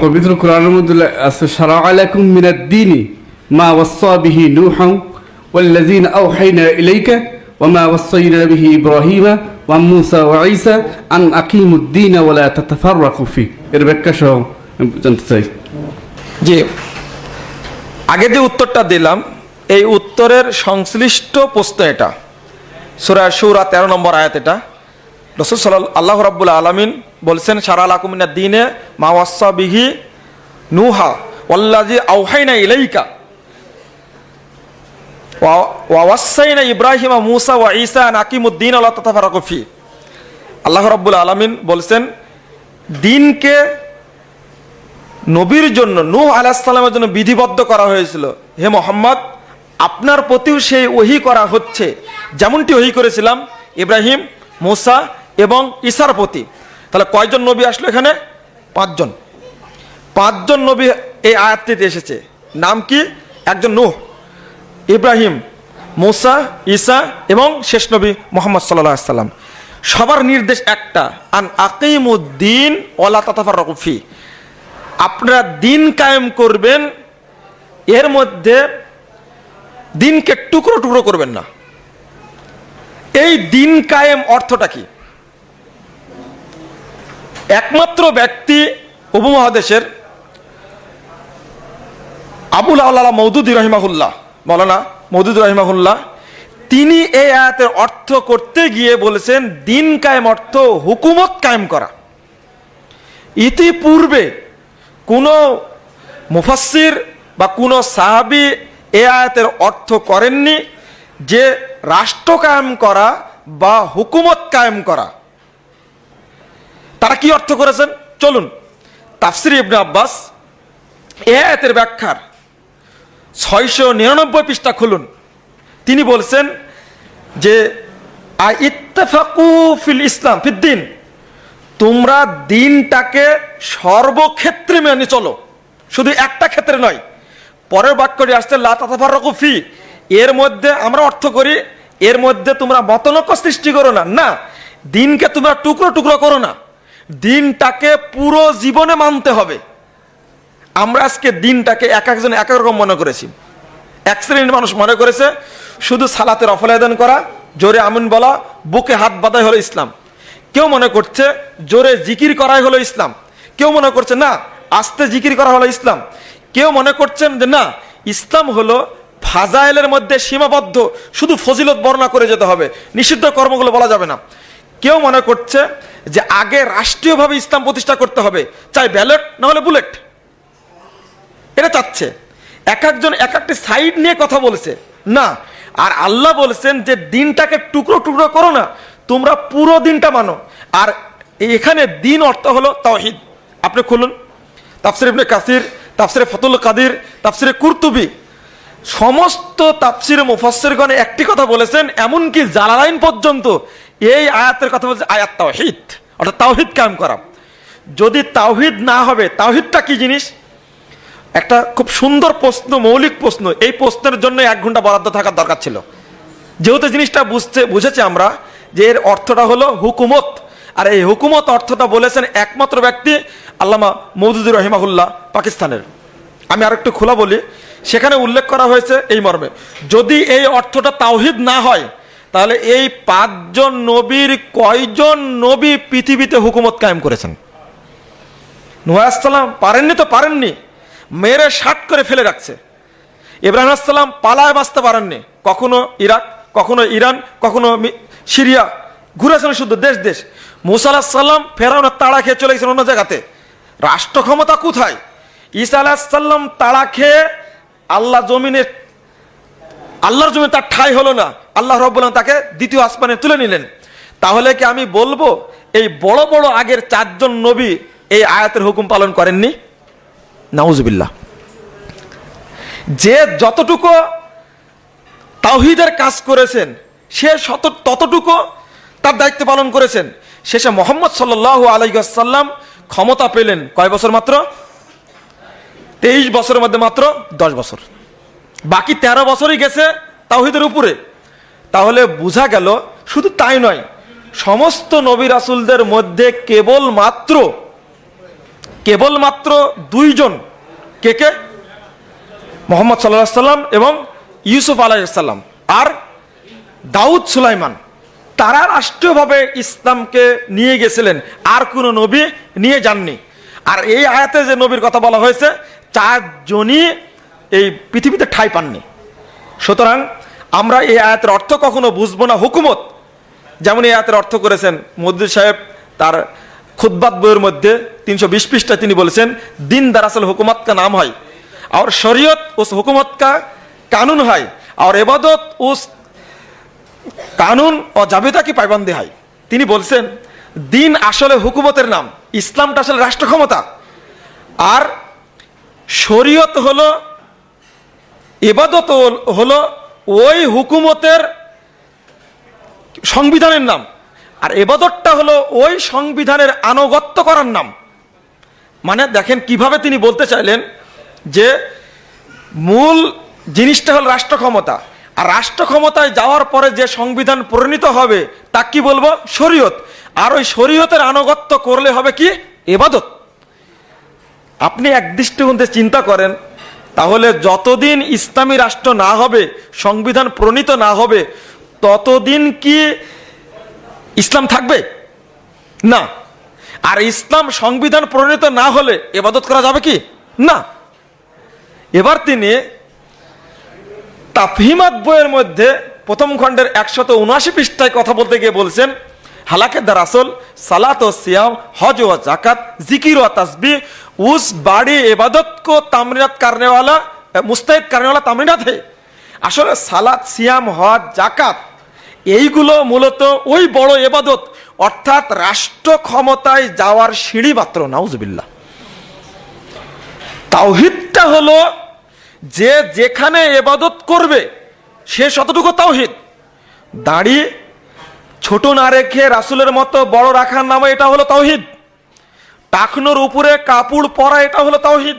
পবিত্র কোরআনের মধ্যে আছে সারা আলাইকুম মিনাদ দিনি মা ওয়াসা বিহি নূহান والذين أوحينا إليك وما وصينا به إبراهيم وموسى وعيسى أن أقيموا الدين ولا تتفرقوا فيه এর ব্যাখ্যা সহ আমি জানতে চাই জি আগে যে উত্তরটা দিলাম এই উত্তরের সংশ্লিষ্ট প্রশ্ন এটা সুরা সুরা তেরো নম্বর আয়াত এটা রসুল সাল আল্লাহ রাব্বুল আলমিন বলছেন, সারা আলাকুমিনা দিনে মাওয়াসা বিহি নুহা ওল্লাজি আউহাইনা ইলাইকা ওয়াসাইনা ইব্রাহিমা মুসা ওয়া ঈসা নাকিমুদ্দিন আল্লাহ তাতাফারাকফি আল্লাহ রাব্বুল আলমিন বলছেন, দিনকে নবীর জন্য, নূহ আলাহিসাল্লামের জন্য বিধিবদ্ধ করা হয়েছিল। হে মোহাম্মদ, আপনার প্রতিও সেই ওহি করা হচ্ছে। যেমনটি ওহি করেছিলাম, ইব্রাহিম, মোসা এবং ঈসার প্রতি। তাহলে কয়জন নবী আসলো এখানে? পাঁচজন। পাঁচজন নবী এই আয়াতটিতে এসেছে। নাম কি? একজন নূহ, ইব্রাহিম, মুসা, ঈসা এবং শেষ নবী মোহাম্মদ সাল্লাহ সাল্লাম। সবার নির্দেশ একটা, আন আকিমুদ্দিন ওলা তাতাফার রকফি আপনারা দিন কায়েম করবেন, এর মধ্যে দিনকে টুকরো টুকরো করবেন না। এই দিন কায়েম অর্থটা কি? একমাত্র ব্যক্তি উপমহাদেশের আবুল আল্লাহ মৌদুদি রহিমাহুল্লাহ মৌলানা মৌদুদ রহিমাহুল্লাহ, তিনি এই আয়াতের অর্থ করতে গিয়ে বলেছেন, দিন কায়েম অর্থ হুকুমত কায়েম করা। ইতিপূর্বে কোনো মুফাসির বা কোনো সাহাবি এ আয়াতের অর্থ করেননি যে রাষ্ট্র কায়েম করা বা হুকুমত কায়েম করা। তারা কি অর্থ করেছেন? চলুন, তাফসির ইবনে আব্বাস এ আয়াতের ব্যাখ্যার ছয়শো নিরানব্বই পৃষ্ঠা খুলুন। তিনি বলছেন যে ইত্তেফাকু ফিল ইসলাম ফিদ্দিন তোমরা দিনটাকে সর্বক্ষেত্রে মেনে চলো। শুধু একটা ক্ষেত্রে নয়, পরের বাক্যটি আসছে লাতাফার ফি। এর মধ্যে আমরা অর্থ করি, এর মধ্যে তোমরা মতনক্য সৃষ্টি করো না। না, দিনকে তোমরা টুকরো টুকরো করো না। দিনটাকে পুরো জীবনে মানতে হবে। আমরা আজকে দিনটাকে এক একজন এক এক রকম মনে করেছি। এক শ্রেণির মানুষ মনে করেছে, শুধু সালাতের অফলায়দান করা, জোরে আমিন বলা, বুকে হাত বাঁধাই হলো ইসলাম। কেউ মনে করছে, জোরে জিকির করাই হলো ইসলাম। কেউ মনে করছে, না, আস্তে জিকির করা হলো ইসলাম। কেউ মনে করছেন যে, না, ইসলাম হলো ফাজাইলের মধ্যে সীমাবদ্ধ, শুধু ফজিলত বর্ণনা করে যেতে হবে। নিষিদ্ধ কর্মগুলো বলা যাবে না। কেউ মনে করছে যে আগে রাষ্ট্রীয়ভাবে ইসলাম প্রতিষ্ঠা করতে হবে? চাই ব্যালট, না হলে বুলেট? এটা চাচ্ছে। এক একজন, এক একটি সাইড নিয়ে কথা বলেছে। না, আর আল্লাহ বলছেন যে দিনটাকে টুকরো টুকরো করো না, তোমরা পুরো দিনটা মানো। আর এখানে দিন অর্থ হলো তাওহিদ। আপনি খুলুন। তাফসির ইবনে কাসির, তাফসিরে ফতুল কাদির, তাফসিরে কুরতুবি। সমস্ত তাফসিরে মুফাসসিরগণে একটি কথা বলেছেন, এমনকি জালালাইন পর্যন্ত এই আয়াতের কথা বলছে আয়াত তাওহিদ, অর্থাৎ তাওহিদ কায়েম করা। যদি তাওহিদ না হবে, তাওহিদটা কি জিনিস? একটা খুব সুন্দর প্রশ্ন, মৌলিক প্রশ্ন। এই প্রশ্নের জন্য এক ঘণ্টা বরাদ্দ থাকার দরকার ছিল। যেহেতু জিনিসটা বুঝতে, বুঝেছি আমরা যে এর অর্থটা হলো হুকুমত। আর এই হুকুমত অর্থটা বলেছেন একমাত্র ব্যক্তি আল্লামা মৌদুদুর রহিমাহুল্লাহ পাকিস্তানের। আমি আর একটু খোলা বলি, সেখানে উল্লেখ করা হয়েছে এই মর্মে, যদি এই অর্থটা তাওহিদ না হয় তাহলে এই পাঁচজন নবীর কয়জন নবী পৃথিবীতে হুকুমত কায়েম করেছেন? নুহাসাল্লাম পারেননি তো পারেননি। মেরে শাট করে ফেলে রাখছে। ইব্রাহিম আসসালাম পালায় বাঁচতে পারেননি। কখনো ইরাক, কখনো ইরান, কখনো সিরিয়া, ঘুরেছেন শুধু দেশ দেশ। মুসা আলাহিসাল্লাম ফেরাউনের তাড়া খেয়ে চলে গেছেন অন্য জায়গাতে। রাষ্ট্র ক্ষমতা কোথায়? ঈসা আলাহিসাল্লাম তাড়া খেয়ে আল্লাহ জমিনে আল্লাহর জমি তার ঠাই হলো না। আল্লাহ রব্বুল আলামিন তাকে দ্বিতীয় আসমানে তুলে নিলেন। তাহলে কি আমি বলব, এই বড় বড় আগের চারজন নবী এই আয়াতের হুকুম পালন করেননি? নাউজুবিল্লাহ। যে যতটুকু তাওহিদের কাজ করেছেন, সে শত, ততটুকু তার দায়িত্ব পালন করেছেন। শেষে মোহাম্মদ সাল্লাহ আলাইসাল্লাম ক্ষমতা পেলেন কয় বছর মাত্র? তেইশ বছরের মধ্যে মাত্র দশ বছর। বাকি তেরো বছরই গেছে তাওহিদের উপরে। তাহলে বোঝা গেল, শুধু তাই নয়, সমস্ত নবী রাসুলদের মধ্যে কেবল মাত্র কেবলমাত্র দুইজন কে কে? মোহাম্মদ সাল্লাহ সাল্লাম এবং ইউসুফ আলাইসাল্লাম আর দাউদ সুলাইমান, তারা রাষ্ট্রীয়ভাবে ইসলামকে নিয়ে গেছিলেন, আর কোনো নবী নিয়ে যাননি। আর এই আয়াতে যে নবীর কথা বলা হয়েছে, চারজনই এই পৃথিবীতে ঠাঁই পাননি। সুতরাং আমরা এই আয়াতের অর্থ কখনো বুঝব না। হুকুমত, যেমন এই আয়াতের অর্থ করেছেন মদ্দুর সাহেব, তার খুদ্বাত বইয়ের মধ্যে তিনশো বিশ পৃষ্ঠায় তিনি বলেছেন, দিন দরাসল হুকুমত কা নাম হয়, আর শরীয়ত উস হুকুমত কা কানুন হয়, আর এবাদত উস কানুন ও জাবেদা কি পাইবন্দে হয়। তিনি বলছেন, দিন আসলে হুকুমতের নাম, ইসলামটা আসলে রাষ্ট্র ক্ষমতা আর শরীয়ত হলো এবাদত হল- ওই হুকুমতের সংবিধানের নাম। আর এবাদতটা হলো ওই সংবিধানের আনুগত্য করার নাম। মানে দেখেন কীভাবে তিনি বলতে চাইলেন যে মূল জিনিসটা হল রাষ্ট্র ক্ষমতা আর রাষ্ট্র ক্ষমতায় যাওয়ার পরে যে সংবিধান প্রণীত হবে, তা কি বলব? শরীয়ত। আর ওই শরীয়তের আনুগত্য করলে হবে কি? এবাদত আপনি এক দৃষ্টিকোণে চিন্তা করেন তাহলে যতদিন ইসলামী রাষ্ট্র না হবে, সংবিধান প্রণীত না হবে, ততদিন কি ইসলাম থাকবে? না। আর ইসলাম সংবিধান প্রণীত না হলে এবাদত করা যাবে কি? না। এবার তিনি তাফহিমাত বইয়ের মধ্যে প্রথম খণ্ডের একশত উনআশি পৃষ্ঠায় কথা বলতে গিয়ে বলছেন হালাকে দারাসল সালাত ও সিয়াম, হজ ও জাকাত জিকির ও তসবি উস বাড়ি এবাদত কো তামরিনাত করনে वाला মুস্তাহিদ করনে वाला তামরিনাত হে আসলে সালাত সিয়াম হজ জাকাত এইগুলো মূলত ওই বড় এবাদত অর্থাৎ রাষ্ট্র ক্ষমতায় যাওয়ার সিঁড়ি মাত্র নাউজবিল্লা তাওহিদটা হলো যে যেখানে এবাদত করবে সে শতটুকু তাওহিদ দাঁড়িয়ে ছোট না রেখে রাসুলের মতো বড় রাখার নামে এটা হলো তাওহিদ টাকনোর উপরে কাপড় পরা, এটা হলো তাওহিদ।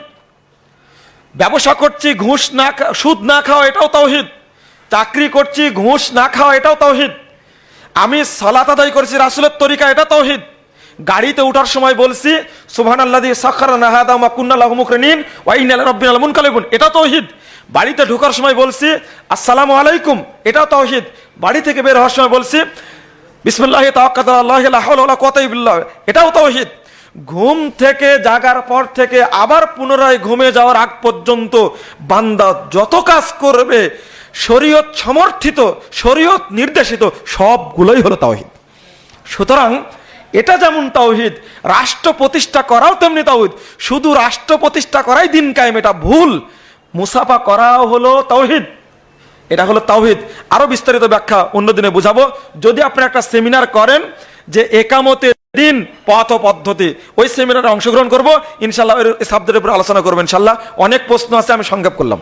ব্যবসা করছি, ঘুষ না সুদ না খাওয়া, এটাও তাওহিদ। চাকরি করছি, ঘুষ না খাওয়া, এটাও তাওহিদ। আমি সালাত আদায় করছি, রাসুলের তরিকা, এটা তাওহিদ। গাড়িতে ওঠার সময় বলছি সুবহান আল্লাহ সাক্ষার নাহাদা মা কুন্নাল্লাহ মুকরিনিন ওয়াইনাল রব্বিনাল মুনকালিবুন। এটা তাওহিদ। বাড়িতে ঢোকার সময় বলছি, আসসালামু আলাইকুম এটাও তাওহিদ। বাড়ি থেকে বের হওয়ার সময় বলছি, বিসমুল্লাহ আল্লাহ লা হাওলা ওয়ালা কুওয়াতা ইল্লা বিল্লাহ, এটাও তাওহিদ। ঘুম থেকে জাগার পর থেকে আবার পুনরায় ঘুমে যাওয়ার আগ পর্যন্ত বান্দা যত কাজ করবে, শরীয়ত সমর্থিত, শরীয়ত নির্দেশিত, সবগুলোই হলো তাওহিদ। সুতরাং এটা যেমন তাওহিদ, রাষ্ট্র প্রতিষ্ঠা করাও তেমনি তাওহিদ। শুধু রাষ্ট্র প্রতিষ্ঠা করাই দিন কায়েম, এটা ভুল। মুসাফা করাও হলো তাওহিদ। এটা হলো তাওহিদ। আরও বিস্তারিত ব্যাখ্যা অন্যদিনে বুঝাবো। যদি আপনি একটা সেমিনার করেন যে একামতের দিন, পথ পদ্ধতি। ওই সেমিনারে অংশগ্রহণ করব। ইনশাল্লাহ সাবজেক্টের উপর আলোচনা করব ইনশাল্লাহ অনেক প্রশ্ন আছে, আমি সংক্ষেপ করলাম।